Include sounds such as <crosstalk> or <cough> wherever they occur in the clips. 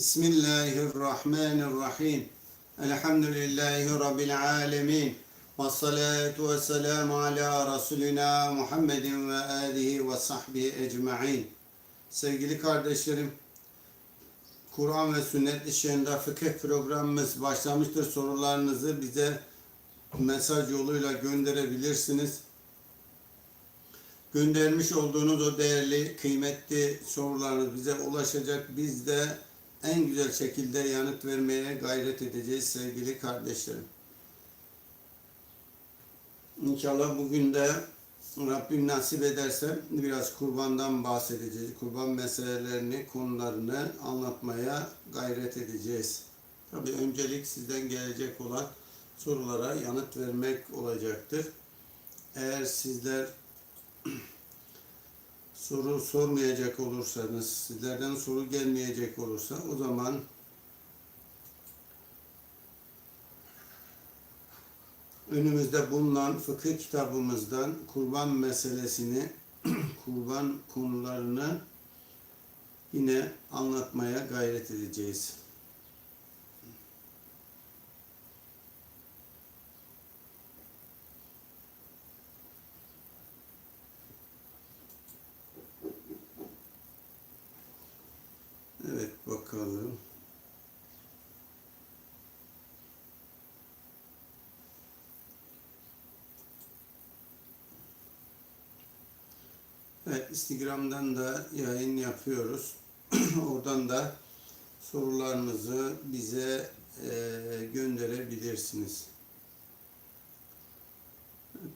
Bismillahirrahmanirrahim. Elhamdülillahi Rabbil alemin. Ve salatu ve selamu ala Resulina Muhammedin ve alihi ve sahbihi ecma'in. Sevgili kardeşlerim, Kur'an ve sünnet işlerinde fıkıh programımız başlamıştır. Sorularınızı bize mesaj yoluyla gönderebilirsiniz. Göndermiş olduğunuz o değerli, kıymetli sorularınız bize ulaşacak. Biz de en güzel şekilde yanıt vermeye gayret edeceğiz sevgili kardeşlerim. İnşallah bugün de Rabbim nasip ederse biraz kurbandan bahsedeceğiz. Kurban meselelerini, konularını anlatmaya gayret edeceğiz. Tabii öncelik sizden gelecek olan sorulara yanıt vermek olacaktır. Eğer sizler <clears throat> soru sormayacak olursanız, sizlerden soru gelmeyecek olursa o zaman önümüzde bulunan fıkıh kitabımızdan kurban meselesini, <clears throat> kurban konularını yine anlatmaya gayret edeceğiz. Evet bakalım. Evet Instagram'dan da yayın yapıyoruz. <clears throat> Oradan da sorularınızı bize e, gönderebilirsiniz.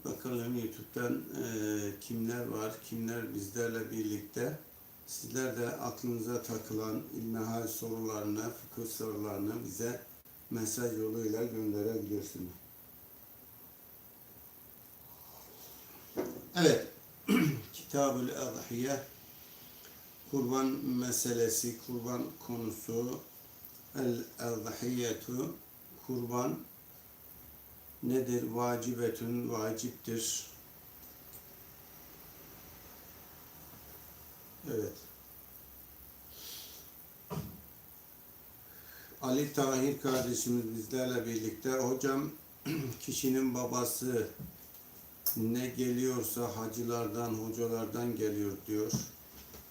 Bakalım YouTube'dan e, kimler var, kimler bizlerle birlikte. Sizler de aklınıza takılan ilmihal sorularını, fıkıh sorularını bize mesaj yoluyla gönderebilirsiniz. Evet, Kitabül Adhiye kurban meselesi, kurban konusu El-Adhiyetu kurban nedir? Vacibetün, vaciptir. Evet. Ali Tahir kardeşimiz bizlerle birlikte. Hocam <clears throat> kişinin babası ne geliyorsa hacılardan, hocalardan geliyor diyor.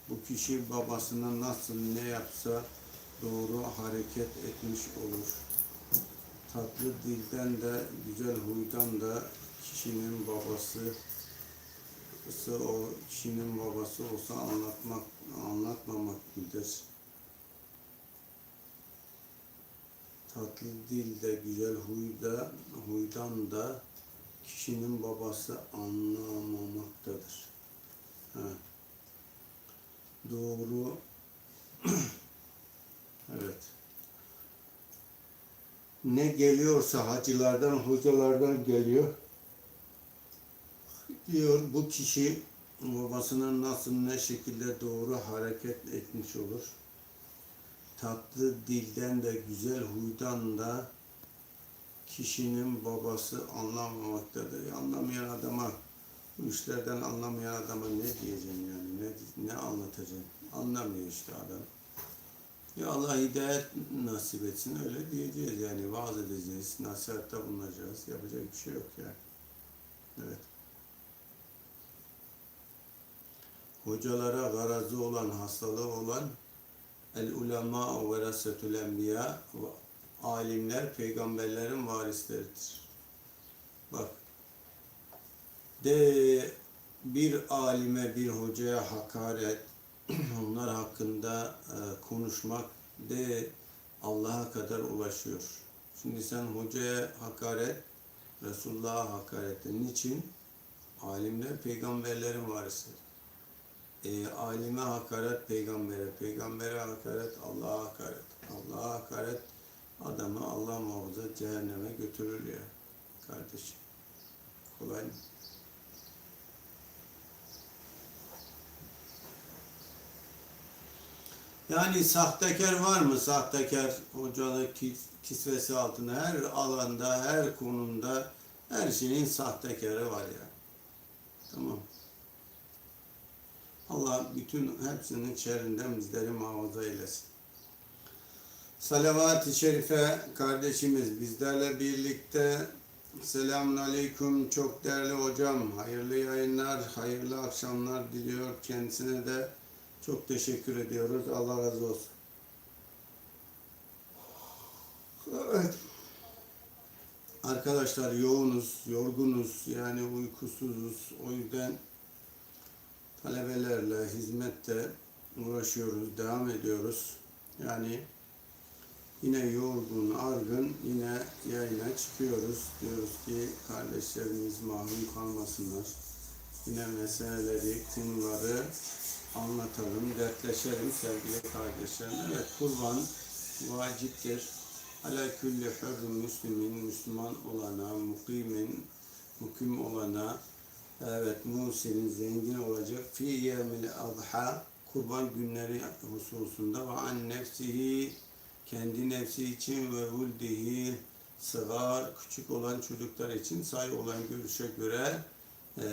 Bu kişi babasına nasıl ne yapsa doğru hareket etmiş olur. Tatlı dilden de, güzel huydan da kişinin babası o kişinin babası olsa anlatmak anlatmamak mıdır? Tatlı dilde, güzel huyda, huydan da kişinin babası anlamamaktadır. Ha. Doğru. <clears throat> evet. Ne geliyorsa hacılardan, hocalardan geliyor diyor bu kişi babasının nasıl ne şekilde doğru hareket etmiş olur. Tatlı dilden de güzel huydan da kişinin babası anlamamaktadır. Anlamayan adama bu işlerden anlamayan adama ne diyeceğim yani ne, ne anlatacağım anlamıyor işte adam. Ya Allah hidayet nasip etsin öyle diyeceğiz yani vaaz edeceğiz, nasihatta bulunacağız. Yapacak bir şey yok yani. Evet. hocalara garazı olan, hastalığı olan el ulema ve verasetül enbiya alimler peygamberlerin varisleridir. Bak de bir alime, bir hocaya hakaret, <clears throat> onlar hakkında e, konuşmak de Allah'a kadar ulaşıyor. Şimdi sen hocaya hakaret, Resulullah'a hakaret. Niçin? Alimler peygamberlerin varisleri e, alime hakaret peygambere, peygambere hakaret Allah'a hakaret, Allah'a hakaret adamı Allah muhafaza cehenneme götürür ya kardeşim. Kolay mı? Yani sahtekar var mı? Sahtekar hocalık kisvesi altında her alanda, her konumda her şeyin sahtekarı var ya. Tamam. Allah bütün hepsinin şerrinden bizleri muhafaza eylesin. Salavat-ı Şerife kardeşimiz bizlerle birlikte Selamun Aleyküm çok değerli hocam. Hayırlı yayınlar, hayırlı akşamlar diliyor. Kendisine de çok teşekkür ediyoruz. Allah razı olsun. Evet. Arkadaşlar yoğunuz, yorgunuz, yani uykusuzuz. O yüzden talebelerle, hizmette uğraşıyoruz, devam ediyoruz. Yani yine yorgun, argın yine yayına çıkıyoruz. Diyoruz ki kardeşlerimiz mahrum kalmasınlar. Yine meseleleri, konuları anlatalım, dertleşelim sevgili kardeşlerim. Evet kurban vaciptir. Ala külli hürrün müslimin, Müslüman olana, mukimin, mukim olana, evet musinin zengin olacak. Fi yevmil adha, kurban günleri hususunda ve an nefsihi, kendi nefsi için ve vuldihi, sıgar, küçük olan çocuklar için sayı olan görüşe göre e,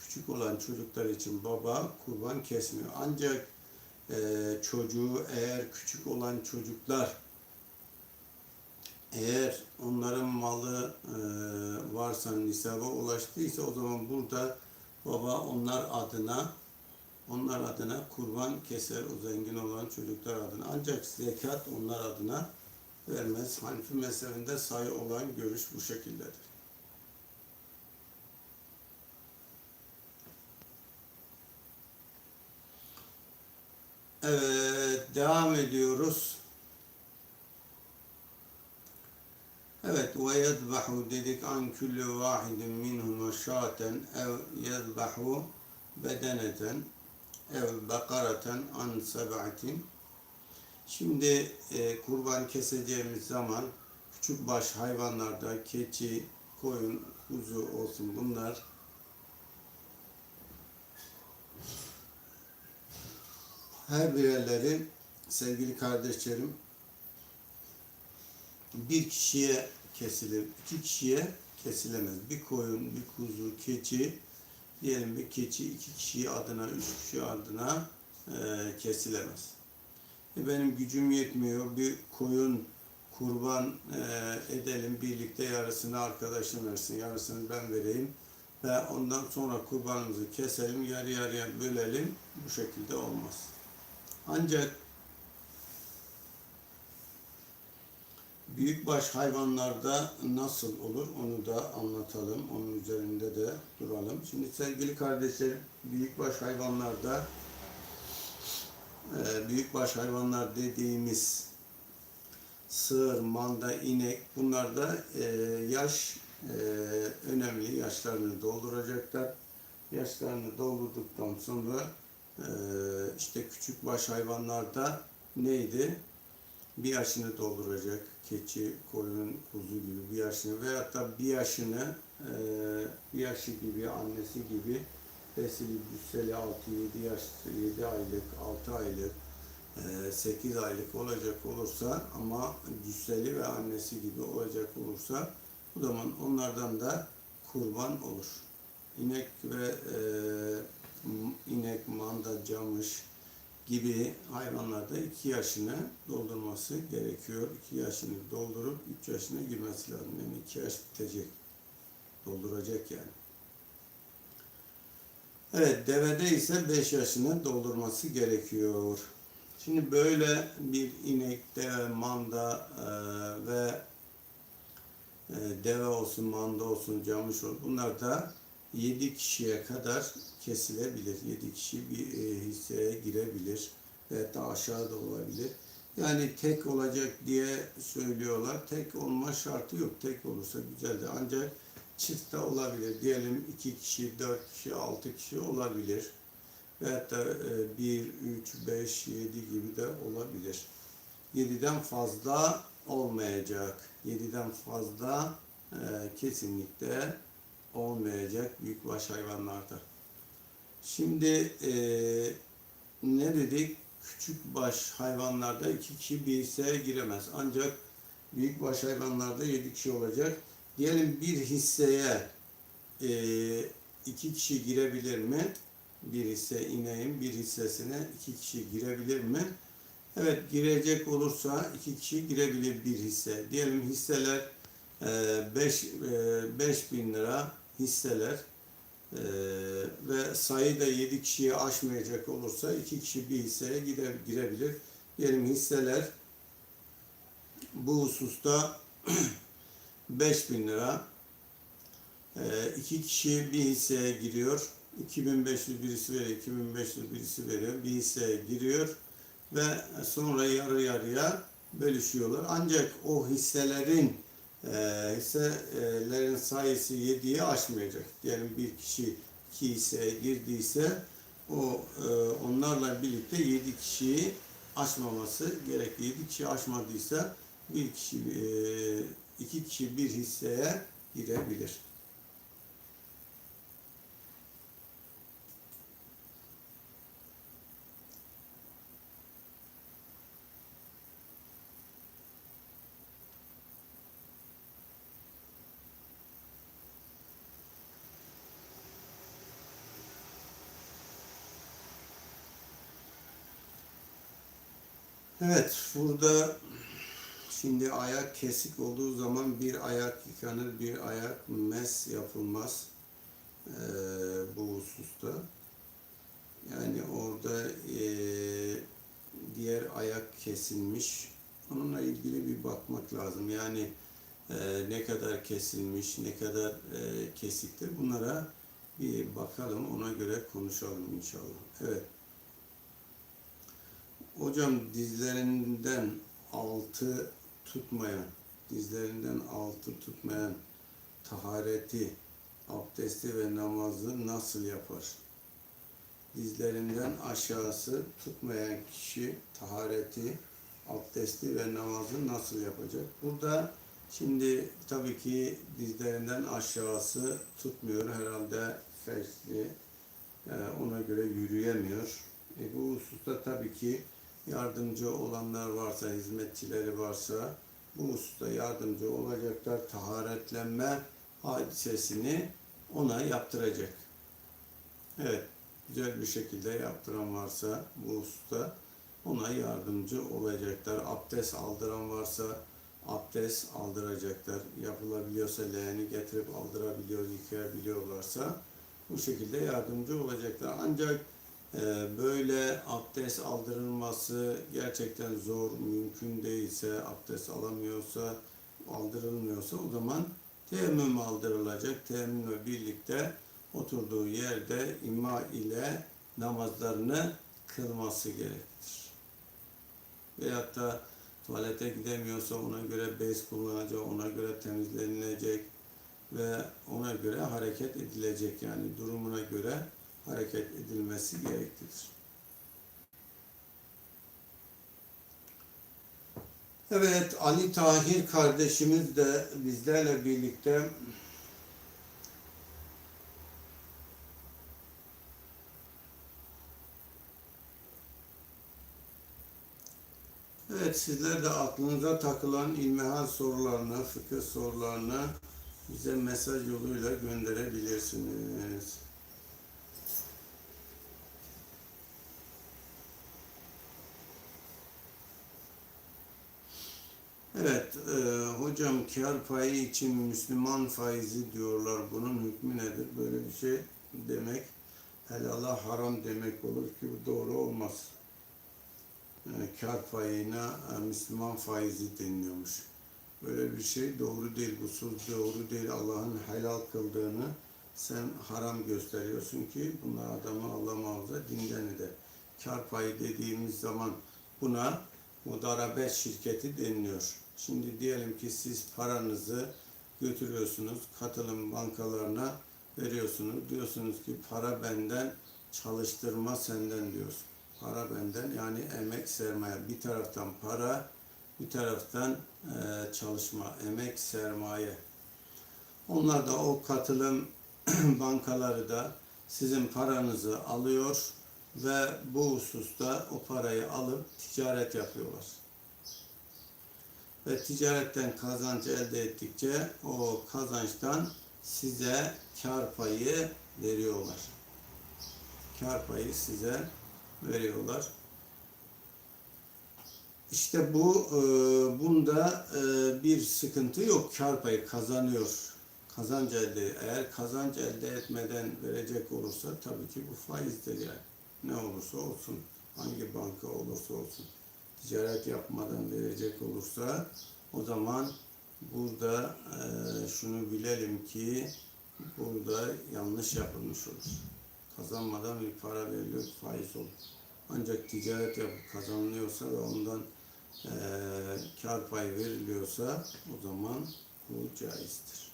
küçük olan çocuklar için baba kurban kesmiyor. Ancak e, çocuğu eğer küçük olan çocuklar eğer onların malı e, varsa nisaba ulaştıysa o zaman burada baba onlar adına onlar adına kurban keser o zengin olan çocuklar adına. Ancak zekat onlar adına vermez. Hanifi mezhebinde sayı olan görüş bu şekildedir. Evet, devam ediyoruz. Evet, ve yezbahu dedik an kulli vahidin minhum şaten ev yezbahu bedeneten ev bakareten an seb'atin. Şimdi e, kurban keseceğimiz zaman küçük baş hayvanlarda keçi, koyun, kuzu olsun bunlar her birerleri sevgili kardeşlerim bir kişiye kesilir, iki kişiye kesilemez. Bir koyun, bir kuzu, keçi, diyelim bir keçi iki kişi adına, üç kişi adına e, kesilemez. E, benim gücüm yetmiyor, bir koyun kurban e, edelim birlikte yarısını arkadaşım versin, yarısını ben vereyim ve ondan sonra kurbanımızı keselim, yarı yarıya bölelim. Bu şekilde olmaz. Ancak büyükbaş hayvanlarda nasıl olur onu da anlatalım. Onun üzerinde de duralım. Şimdi sevgili kardeşlerim, büyükbaş hayvanlarda e, büyükbaş hayvanlar dediğimiz sığır, manda, inek bunlarda e, yaş e, önemli. Yaşlarını dolduracaklar. Yaşlarını doldurduktan sonra işte küçük baş hayvanlarda neydi? Bir yaşını dolduracak. Keçi, koyun, kuzu gibi bir yaşını veyahut da bir yaşını e, bir yaşı gibi, annesi gibi besili, büseli 6, 7 yaş, 7 aylık, 6 aylık, 8 aylık olacak olursa ama cüsseli ve annesi gibi olacak olursa o zaman onlardan da kurban olur. İnek ve e, inek, manda, camış gibi hayvanlarda 2 yaşını doldurması gerekiyor. 2 yaşını doldurup 3 yaşına girmesi lazım. Yani 2 yaş bitecek. Dolduracak yani. Evet, devede ise 5 yaşını doldurması gerekiyor. Şimdi böyle bir inek, deve, manda e, ve e, deve olsun, manda olsun, camış olsun bunlar da 7 kişiye kadar kesilebilir. 7 kişi bir e, hisseye girebilir. Veyahut da aşağı da olabilir. Yani tek olacak diye söylüyorlar. Tek olma şartı yok. Tek olursa güzeldir. Ancak çift de olabilir. Diyelim 2 kişi, 4 kişi, 6 kişi olabilir. Veyahut da 1, 3, 5, 7 gibi de olabilir. 7'den fazla olmayacak. 7'den fazla e, kesinlikle olmayacak büyükbaş hayvanlarda. Şimdi e, ne dedik? Küçük baş hayvanlarda iki kişi bir hisseye giremez. Ancak büyük baş hayvanlarda yedi kişi olacak. Diyelim bir hisseye e, iki kişi girebilir mi? Bir hisse ineğin bir hissesine iki kişi girebilir mi? Evet girecek olursa iki kişi girebilir bir hisse. Diyelim hisseler 5 5 bin lira hisseler e, ve sayı da 7 kişiyi aşmayacak olursa iki kişi bir hisseye gire, girebilir. Diyelim hisseler bu hususta <clears throat> 5 bin lira e, iki kişi bir hisseye giriyor. 2500 birisi veriyor, 2500 birisi veriyor. Bir hisseye giriyor ve sonra yarı yarıya bölüşüyorlar. Ancak o hisselerin hisselerin sayısı 7'yi aşmayacak. Diyelim bir kişi iki hisseye girdiyse o e, onlarla birlikte 7 kişiyi aşmaması gerek. 7 kişi aşmadıysa bir kişi e, iki kişi bir hisseye girebilir. Evet, burada şimdi ayak kesik olduğu zaman bir ayak yıkanır, bir ayak mes yapılmaz eee, bu hususta. Yani orada eee, diğer ayak kesilmiş. Onunla ilgili bir bakmak lazım. Yani eee, ne kadar kesilmiş, ne kadar eee, kesiktir bunlara bir bakalım. Ona göre konuşalım inşallah. Evet. Hocam dizlerinden altı tutmayan, dizlerinden altı tutmayan tahareti, abdesti ve namazı nasıl yapar? Dizlerinden aşağısı tutmayan kişi tahareti, abdesti ve namazı nasıl yapacak? Burada şimdi tabii ki dizlerinden aşağısı tutmuyor herhalde feşli, yani ona göre yürüyemiyor. E, bu hususta tabii ki yardımcı olanlar varsa, hizmetçileri varsa bu hususta yardımcı olacaklar. Taharetlenme hadisesini ona yaptıracak. Evet, güzel bir şekilde yaptıran varsa bu hususta ona yardımcı olacaklar. Abdest aldıran varsa abdest aldıracaklar. Yapılabiliyorsa leğeni getirip aldırabiliyor, yıkayabiliyorlarsa bu şekilde yardımcı olacaklar. Ancak böyle abdest aldırılması gerçekten zor, mümkün değilse, abdest alamıyorsa, aldırılmıyorsa o zaman teyemmüm aldırılacak. Teyemmümle birlikte oturduğu yerde ima ile namazlarını kılması gerektir. Veyahut da tuvalete gidemiyorsa ona göre bez kullanacak, ona göre temizlenilecek ve ona göre hareket edilecek yani durumuna göre hareket edilmesi gereklidir. Evet, Ali Tahir kardeşimiz de bizlerle birlikte Evet, sizler de aklınıza takılan ilmihal sorularını, fıkıh sorularını bize mesaj yoluyla gönderebilirsiniz. Evet, e, hocam kar payı için Müslüman faizi diyorlar. Bunun hükmü nedir? Böyle bir şey demek helala haram demek olur ki bu doğru olmaz. Yani kar payına e, Müslüman faizi deniliyormuş. Böyle bir şey doğru değil. Bu söz doğru değil. Allah'ın helal kıldığını sen haram gösteriyorsun ki bunlar adamı Allah muhafaza dinden eder. Kar payı dediğimiz zaman buna mudarabet şirketi deniliyor. Şimdi diyelim ki siz paranızı götürüyorsunuz, katılım bankalarına veriyorsunuz. Diyorsunuz ki para benden, çalıştırma senden diyorsun. Para benden yani emek sermaye. Bir taraftan para, bir taraftan e, çalışma, emek sermaye. Onlar da o katılım <clears throat> bankaları da sizin paranızı alıyor ve bu hususta o parayı alıp ticaret yapıyorlar ve ticaretten kazanç elde ettikçe o kazançtan size kar payı veriyorlar. Kar payı size veriyorlar. İşte bu e, bunda e, bir sıkıntı yok. Kar payı kazanıyor. Kazanç elde. Eğer kazanç elde etmeden verecek olursa tabii ki bu faizdir yani. Ne olursa olsun. Hangi banka olursa olsun. Ticaret yapmadan verecek olursa o zaman burada e, şunu bilelim ki burada yanlış yapılmış olur. Kazanmadan bir para veriliyor, faiz olur. Ancak ticaret yapıp kazanılıyorsa ve ondan eee kar payı veriliyorsa o zaman bu caizdir.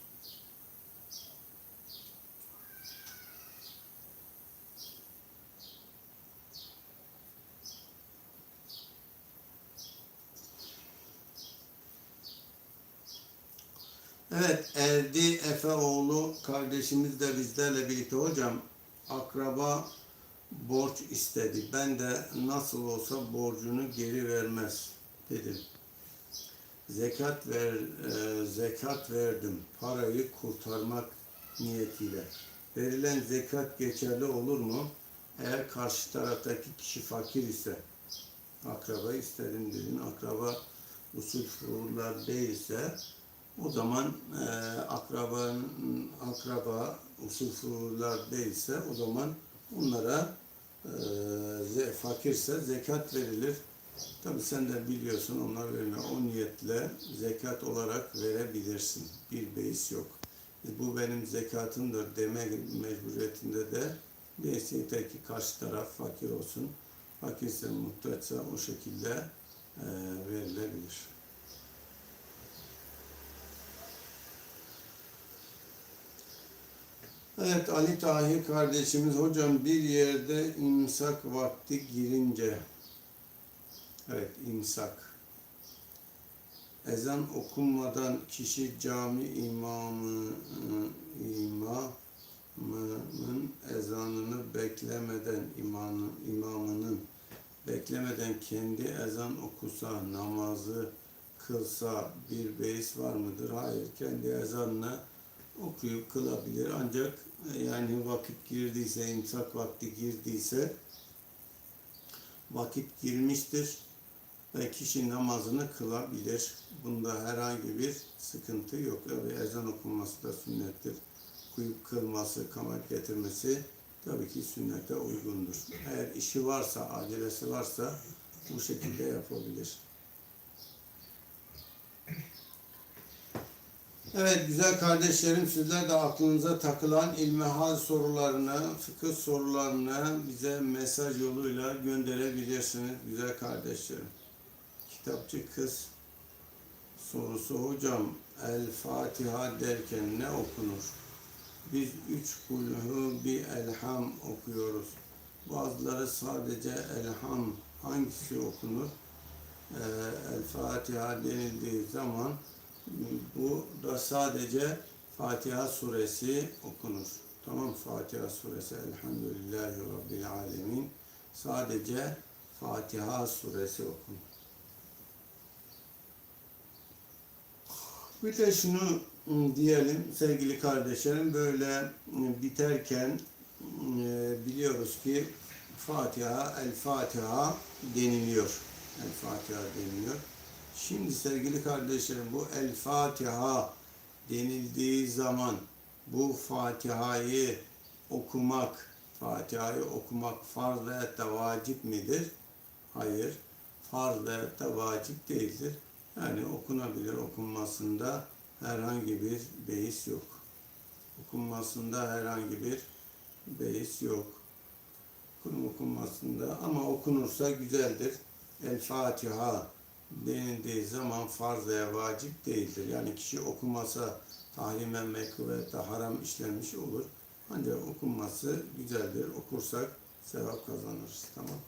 Evet, Erdi Efeoğlu kardeşimiz de bizlerle birlikte. Hocam, akraba borç istedi. Ben de nasıl olsa borcunu geri vermez dedim. Zekat ver, e, zekat verdim. Parayı kurtarmak niyetiyle. Verilen zekat geçerli olur mu? Eğer karşı taraftaki kişi fakir ise, akraba istedim dedin, akraba usul furular değilse, o zaman e, akrabanın akraba usul furular değilse o zaman onlara e, fakirse zekat verilir. Tabi sen de biliyorsun onlar vermiyor. O niyetle zekat olarak verebilirsin. Bir beis yok. E, bu benim zekatımdır deme mecburiyetinde de neyse yeter ki karşı taraf fakir olsun. Fakirse, muhtaçsa o şekilde e, verilebilir. Evet Ali Tahir kardeşimiz hocam bir yerde imsak vakti girince evet imsak ezan okunmadan kişi cami imamı imamının ezanını beklemeden imanı, imamının beklemeden kendi ezan okusa namazı kılsa bir beis var mıdır? Hayır. Kendi ezanını okuyup kılabilir. Ancak yani vakit girdiyse, imsak vakti girdiyse vakit girmiştir ve kişi namazını kılabilir. Bunda herhangi bir sıkıntı yok. Tabi ezan okunması da sünnettir. Kuyup kılması, kamet getirmesi tabii ki sünnete uygundur. Eğer işi varsa, acelesi varsa bu şekilde yapabilir. Evet güzel kardeşlerim sizler de aklınıza takılan ilmihal sorularını, fıkıh sorularını bize mesaj yoluyla gönderebilirsiniz güzel kardeşlerim. Kitapçı kız sorusu hocam El Fatiha derken ne okunur? Biz üç kulhu bir elham okuyoruz. Bazıları sadece elham hangisi okunur? Ee, El Fatiha denildiği zaman bu da sadece Fatiha suresi okunur. Tamam Fatiha suresi Elhamdülillahi Rabbil Alemin. Sadece Fatiha suresi okunur. Bir de şunu ım, diyelim sevgili kardeşlerim böyle ım, biterken ım, biliyoruz ki Fatiha, El Fatiha deniliyor. El Fatiha deniliyor. Şimdi sevgili kardeşlerim bu El Fatiha denildiği zaman bu Fatiha'yı okumak, Fatiha'yı okumak farz veyahut da vacip midir? Hayır. Farz veyahut da vacip değildir. Yani okunabilir. Okunmasında herhangi bir beis yok. Okunmasında herhangi bir beis yok. Okunmasında ama okunursa güzeldir. El Fatiha denildiği zaman farz veya vacip değildir. Yani kişi okumasa tahrimen mekruh ve haram işlenmiş olur. Ancak okunması güzeldir. Okursak sevap kazanırız. Tamam.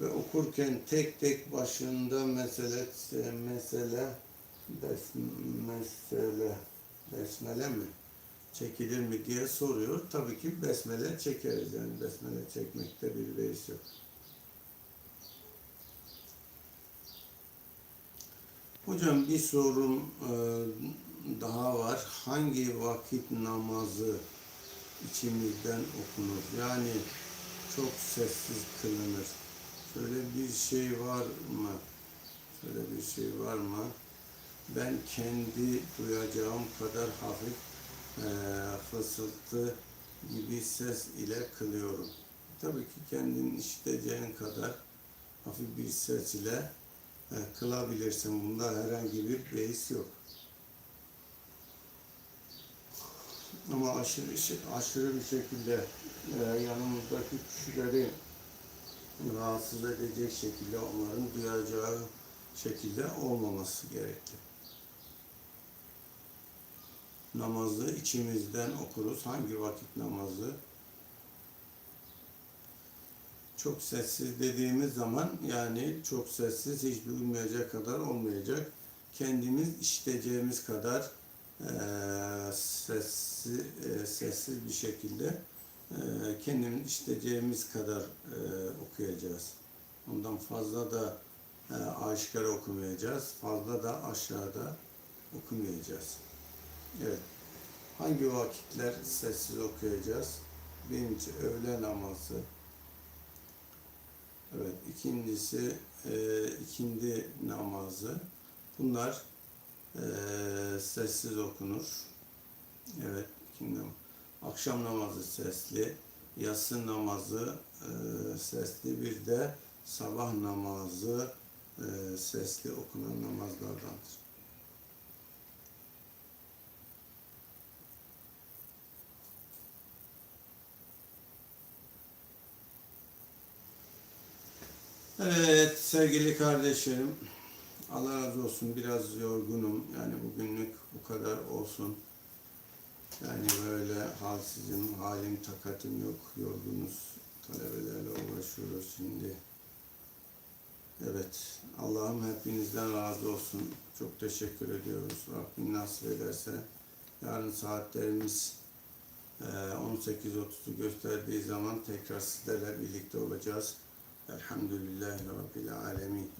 ve okurken tek tek başında mesele mesele bes, mesele besmele mi çekilir mi diye soruyor. Tabii ki besmele çekeriz yani besmele çekmekte bir beis yok. Hocam bir sorum e, daha var. Hangi vakit namazı içimizden okunur? Yani çok sessiz kılınır. Şöyle bir şey var mı? Şöyle bir şey var mı? Ben kendi duyacağım kadar hafif e, fısıltı gibi ses ile kılıyorum. Tabii ki kendin işiteceğin kadar hafif bir ses ile e, kılabilirsin. Bunda herhangi bir beis yok. Ama aşırı aşırı bir şekilde e, yanımızdaki kişileri rahatsız edecek şekilde onların duyacağı şekilde olmaması gerekli. Namazı içimizden okuruz. Hangi vakit namazı? Çok sessiz dediğimiz zaman yani çok sessiz hiç duyulmayacak kadar olmayacak. Kendimiz işiteceğimiz kadar eee sessiz, eee, sessiz bir şekilde kendimiz işiteceğimiz kadar eee, okuyacağız. Ondan fazla da eee aşikar okumayacağız. Fazla da aşağıda okumayacağız. Evet. Hangi vakitler sessiz okuyacağız? Birinci öğle namazı. Evet. ikincisi e, ikindi namazı. Bunlar e, sessiz okunur. Evet. ikindi nam- Akşam namazı sesli. Yatsı namazı e, sesli. Bir de sabah namazı e, sesli okunan namazlardandır. Evet sevgili kardeşlerim. Allah razı olsun biraz yorgunum. Yani bugünlük bu kadar olsun. Yani böyle halsizim, halim takatim yok. Yorgunuz. Talebelerle uğraşıyoruz şimdi. Evet. Allah'ım hepinizden razı olsun. Çok teşekkür ediyoruz. Rabbim nasip ederse yarın saatlerimiz eee, 18.30'u gösterdiği zaman tekrar sizlerle birlikte olacağız. Elhamdülillahi Rabbil Alemin.